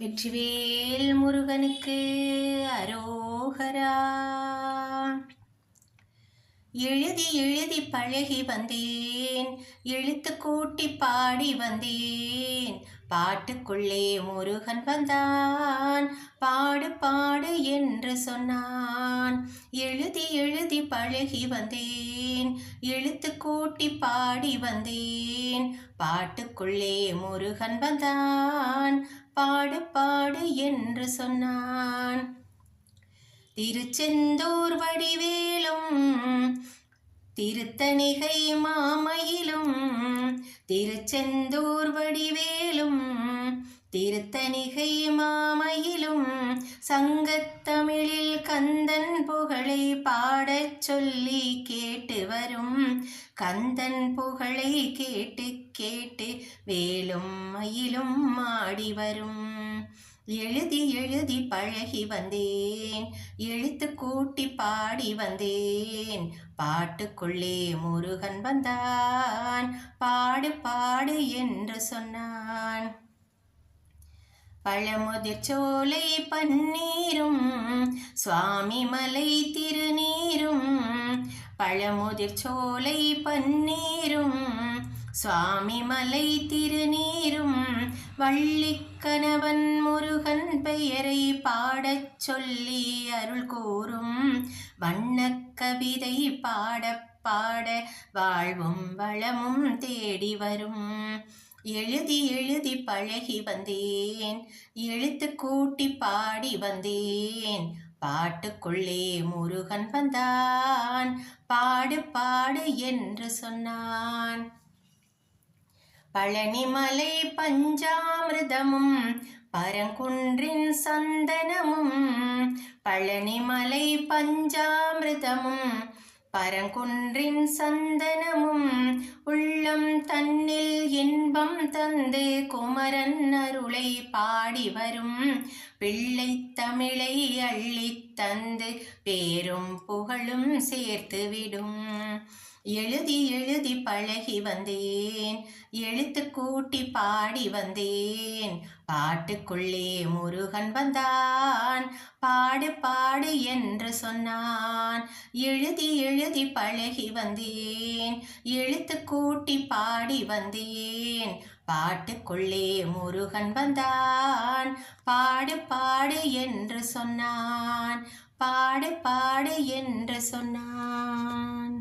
வெற்றிவேல் முருகனுக்கு அரோகரா. எழுதி எழுதி பழகி வந்தேன் எழுத்து கூட்டி பாடி வந்தேன். பாட்டுக்குள்ளே முருகன் வந்தான் பாடு பாடு என்று சொன்னான். எழுதி எழுதி பழகி வந்தேன் எழுத்து கூட்டி பாடி வந்தேன். பாட்டுக்குள்ளே முருகன் வந்தான் பாடு பாடு என்று சொன்னான். திருச்செந்தூர் வடிவேலும் திருத்தணிகை மாமையிலும் திருச்செந்தூர் வடிவேலும் திருத்தணிகை மாமையிலும் சங்கத்தமிழில் கந்தன் புகழை பாடச் சொல்லி கேட்டு வரும். கந்தன் புகழை கேட்டு கேட்டு வேலும் மயிலும் ஆடி வரும். எழுதி எழுதி பழகி வந்தேன். எழுத்து கூட்டி பாடி வந்தேன். பாட்டுக்குள்ளே முருகன் வந்தான். பாடு பாடு என்று சொன்னான். பழமுதிர் சோலை பன்னீரும் சுவாமி மலை திருநீரும் பழமுதிர் சோலை பன்னீரும் சுவாமி மலை திருநீரும் வள்ளிக்கணவன் முருகன் பெயரை பாடச் சொல்லி அருள் கூறும். வண்ண கவிதை பாட பாட வாழ்வும் வளமும் தேடி வரும். எழுதி எழுதி பழகி வந்தேன் எழுத்து கூட்டி பாடி வந்தேன். பாட்டுக்குள்ளே முருகன் வந்தான். பாடு பாடு என்று சொன்னான். பழனிமலை பஞ்சாமிரதமும் பரங்குன்றின் சந்தனமும் பழனிமலை பஞ்சாமிரதமும் பரங்குன்றின் சந்தனமும் உள்ளம் தன்னில் இன்பம் தந்து குமரன் அருளை பாடி வரும். பிள்ளை தமிழை அள்ளித் தந்து பேரும் புகழும் சேர்த்து விடும் எழுதி எழுதி பழகி வந்தேன். எழுத்து கூட்டி பாடி வந்தேன். பாட்டுக்குள்ளே முருகன் வந்தான். பாடு பாடு என்று சொன்னான். எழுதி எழுதி பழகி வந்தேன். எழுத்து கூட்டி பாடி வந்தேன். பாட்டுக்குள்ளே முருகன் வந்தான். பாடு பாடு என்று சொன்னான். பாடு பாடு என்று சொன்னான்.